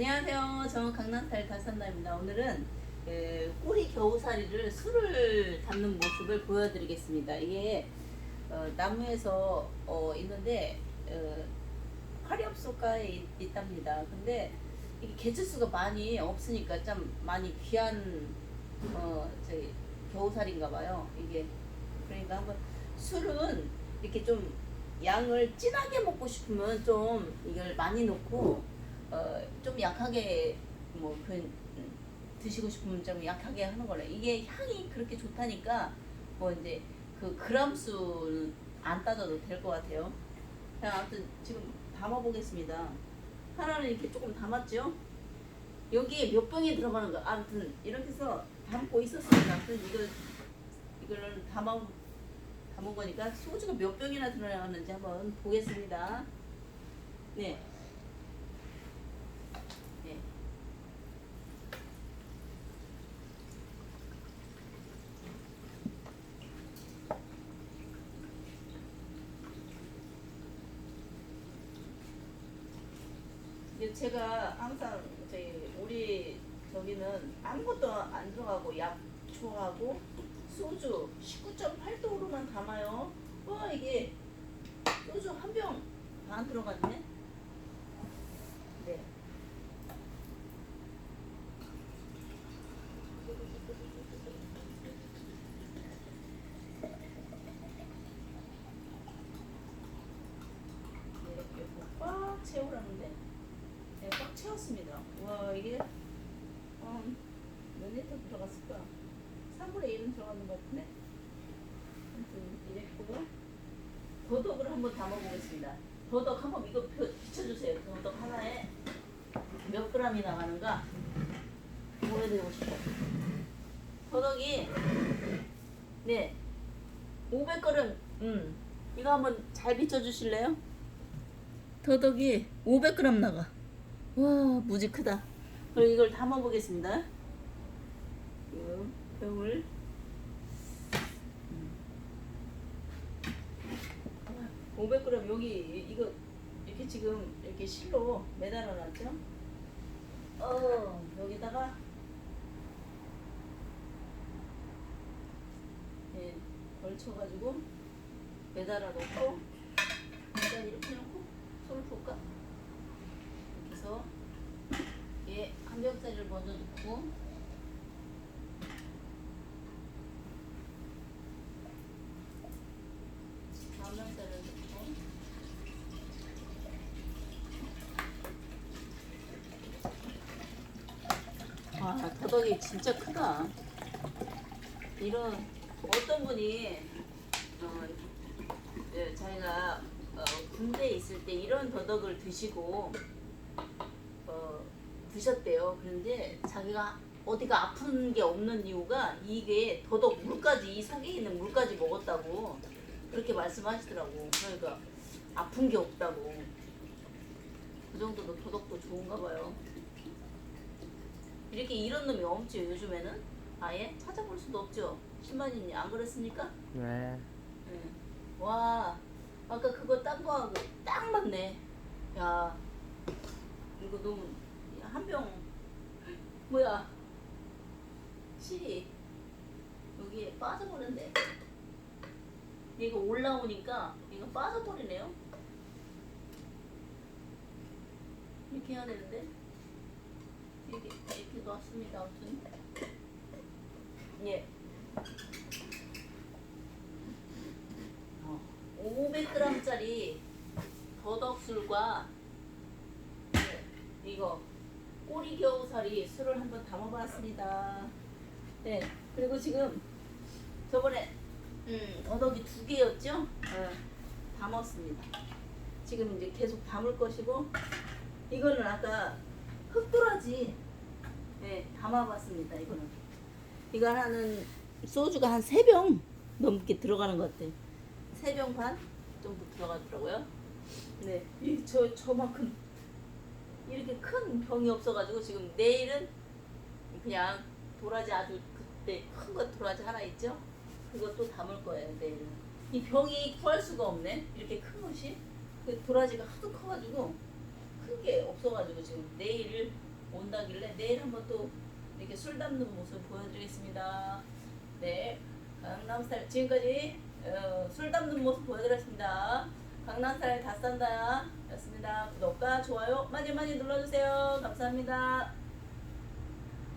안녕하세요. 저는 강남스타일 다산다입니다. 오늘은 그 꼬리 겨우살이를 술을 담는 모습을 보여드리겠습니다. 이게 어, 나무에서 어, 있는데 어, 화렵소가에 있, 있답니다. 근데 이게 개체수가 많이 없으니까 좀 많이 귀한 어, 저기 겨우살인가 봐요. 이게 그러니까 한번 술은 이렇게 좀 양을 진하게 먹고 싶으면 좀 이걸 많이 넣고 어, 좀 약하게 뭐 그, 드시고 싶으면 좀 약하게 하는 걸로 이게 향이 그렇게 좋다니까 뭐 이제 그 그람 수는 안 따져도 될 것 같아요. 자, 아무튼 지금 담아 보겠습니다. 하나는 이렇게 조금 담았죠. 여기에 몇 병이 들어가는 거 아무튼 이렇게 해서 담고 있었습니다. 아무튼 이걸 이거를 담아 담은 거니까 소주가 몇 병이나 들어가는지 한번 보겠습니다. 네. 네. 이게 제가 항상 저희 우리 저기는 아무것도 안 들어가고 약초하고 소주 19.8도로만 담아요. 와 이게 소주 한병반 들어갔네. 네. 네, 이렇게 꽉 채우라는데 채웠습니다. 와 이게 어, 몇 리터 들어갔을까? 3분의 1은 들어가는 것 같은데? 아무튼 이랬고 더덕을 한번 담아보겠습니다. 더덕 한번 이거 표- 비춰주세요. 더덕 하나에 몇 그램이 나가는가 보여드리고 싶어요. 더덕이 네 500g 음 이거 한번 잘 비춰주실래요? 더덕이 500g 나가. 와 무지 크다. 그럼 이걸 담아 보겠습니다. 이 병을 500g 여기 이거 이렇게 지금 이렇게 실로 매달아 놨죠? 어 여기다가 예, 걸쳐 가지고 매달아 놓고 일단 이렇게 놓고 손을 볼까? 해서 얘한 병짜리를 먼저 넣고 다음 병짜리를 넣고 와 더덕이 진짜 크다. 이런 어떤 분이 어, 예, 자기가 어, 군대에 있을 때 이런 더덕을 드시고 어, 드셨대요. 그런데 자기가 어디가 아픈 게 없는 이유가 이게 더덕 물까지 이 속에 있는 물까지 먹었다고 그렇게 말씀하시더라고. 그러니까 아픈 게 없다고. 그 정도로 더덕도 좋은가 봐요. 이렇게 이런 놈이 없죠 요즘에는 아예 찾아볼 수도 없죠. 신만이님 안 그랬습니까? 네. 네. 와 아까 그거 딴 거하고 딱 맞네. 야 이거 너무 한병 뭐야 실이 여기에 빠져버렸네. 이거 올라오니까 이거 빠져버리네요. 이렇게 해야 되는데 이렇게 이렇게 놨습니다. 아무튼 예. 어, 500g짜리 더덕술과 네, 이거 꼬리 겨우살이 술을 한번 담아봤습니다. 네, 그리고 지금 저번에 음, 더덕이 두 개였죠? 네, 담았습니다. 지금 이제 계속 담을 것이고 이거는 아까 흑도라지 네, 담아봤습니다. 이거는 이거 하나는 소주가 한 세 병 넘게 들어가는 것 같아요. 세 병 반 정도 들어가더라고요. 네, 이 저 저만큼 이렇게 큰 병이 없어가지고 지금 내일은 그냥 도라지 아주 그때 큰거 도라지 하나 있죠? 그것도 담을 거예요 내일은. 이 병이 구할 수가 없네. 이렇게 큰 것이 그 도라지가 하도 커가지고 큰 게 없어가지고 지금 내일 온다길래 내일 한번 또 이렇게 술 담는 모습 보여드리겠습니다. 네, 강남스타일 지금까지 어, 술 담는 모습 보여드렸습니다. 강남스타일 다 싼다 였습니다. 구독과 좋아요 많이 많이 눌러주세요. 감사합니다.